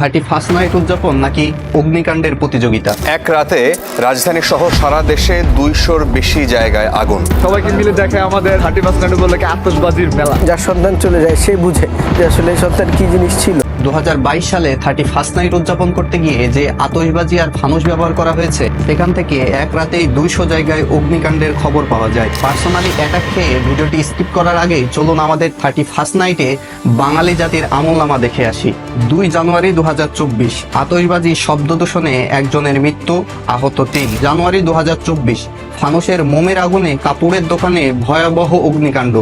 Thirty first night উদযাপন নাকি অগ্নিকাণ্ডের প্রতিযোগিতা? এক রাতে রাজধানী সহ সারা দেশে দুইশোর বেশি জায়গায় আগুন। সবাইকে মিলে দেখে আমাদের থার্টি পার্সেন্ট উপলক্ষে আতসবাজির মেলা। যার সন্তান চলে যায় সে বুঝে যে আসলে এই সন্তান কি জিনিস ছিল। দু হাজার বাইশ সালে থার্টি ফার্স্ট নাইট উদযাপন করতে গিয়ে যে আতশবাজি আর ফানুস ব্যবহার করা হয়েছে, সেখান থেকে এক রাতেই দুইশো জায়গায় অগ্নিকাণ্ডের খবর পাওয়া যায়। পার্সোনালি অ্যাটাক খেয়ে ভিডিওটি স্কিপ করার আগে চলুন আমাদের থার্টি ফার্স্ট নাইটে বাঙালি জাতির আমলনামা দেখে আসি। দুই জানুয়ারি দু হাজার চব্বিশ, আতশবাজি শব্দ দূষণে একজনের মৃত্যু, আহত তিন। জানুয়ারি দু হাজার চব্বিশ ফানুসের মোমের আগুনে কাপড়ের দোকানে ভয়াবহ অগ্নিকাণ্ড।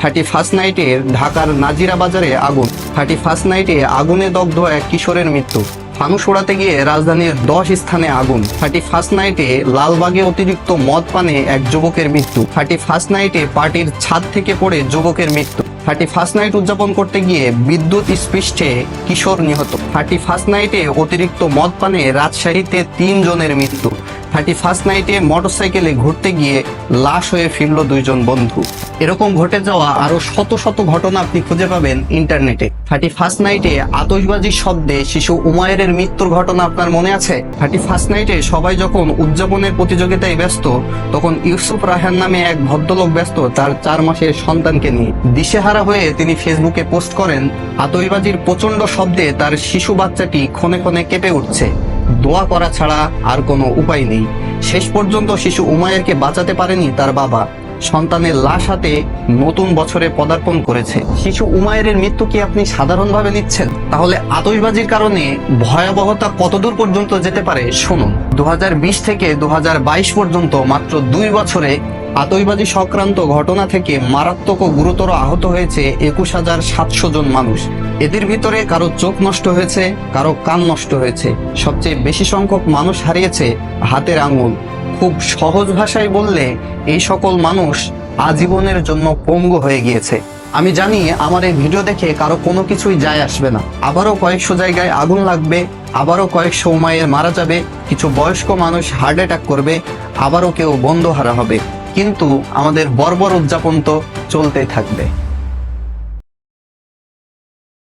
থার্টি ফার্স্ট নাইটে ঢাকার নাজিরা বাজারে আগুন। থার্টি ফার্স্ট নাইটে আগুনে দগ্ধ এক কিশোরের মৃত্যু। ফানুস ওড়াতে গিয়ে রাজধানীর দশ স্থানে আগুন। থার্টি ফার্স্ট নাইটে লালবাগে অতিরিক্ত মদ পানে এক যুবকের মৃত্যু। থার্টি ফার্স্ট নাইটে পার্টির ছাদ থেকে পড়ে যুবকের মৃত্যু। থার্টি ফার্স্ট নাইট উদযাপন করতে গিয়ে বিদ্যুৎ স্পৃষ্টে কিশোর নিহত। থার্টি ফার্স্ট নাইটে অতিরিক্ত মদ পানে রাজশাহীতে তিন জনের মৃত্যু। থার্টি ফার্স্ট নাইটে মোটরসাইকেলে ঘুরতে গিয়ে লাশ হয়ে ফিরল দুইজন বন্ধু। এরকম ঘটে যাওয়া আরও শত শত ঘটনা আপনি খুঁজে পাবেন ইন্টারনেটে। থার্টি ফার্স্ট নাইটে আতশবাজির শব্দে শিশু উমায়ের মৃত্যুর ঘটনা আপনার মনে আছে? থার্টি ফার্স্ট নাইটে সবাই যখন উদযাপনের প্রতিযোগিতায় ব্যস্ত, তখন ইউসুফ রাহান নামে এক ভদ্রলোক ব্যস্ত, তার চার মাসের সন্তানকে নিয়ে। দিশেহারা হয়ে তিনি ফেসবুকে পোস্ট করেন আতশবাজির প্রচণ্ড শব্দে তার শিশু বাচ্চাটি ক্ষণে ক্ষণে কেঁপে উঠছে। দোয়া করা ছাড়া আর কোনো উপায় নেই। শেষ পর্যন্ত শিশু উমায়েরকে বাঁচাতে পারেনি তার বাবা। সন্তানের লাশ হাতে নতুন বছরে পদার্পণ করেছে। শিশু উমায়ের মৃত্যু কি আপনি সাধারণভাবে নিচ্ছেন? তাহলে আতশবাজির কারণে ভয়াবহতা কতদূর পর্যন্ত যেতে পারে, শুনুন। দু হাজার বিশ থেকে দু হাজার বাইশ পর্যন্ত মাত্র দুই বছরে আতশবাজি সংক্রান্ত ঘটনা থেকে মারাত্মক ও গুরুতর আহত হয়েছে একুশ হাজার সাতশো জন মানুষ। এদের ভিতরে কারও চোখ নষ্ট হয়েছে, কারও কান নষ্ট হয়েছে। সবচেয়ে বেশি সংখ্যক মানুষ হারিয়েছে হাতের আঙুল। খুব সহজ ভাষায় বললে, এই সকল মানুষ আজীবনের জন্য পঙ্গু হয়ে গিয়েছে। আমি জানি আমার এই ভিডিও দেখে কারও কোনো কিছুই যায় আসবে না। আবারও কয়েকশো জায়গায় আগুন লাগবে, আবারও কয়েকশো মায়ের মারা যাবে, কিছু বয়স্ক মানুষ হার্ট অ্যাটাক করবে, আবারও কেউ বন্ধ হারা হবে। কিন্তু আমাদের বর্বর উদযাপন তো চলতেই থাকবে।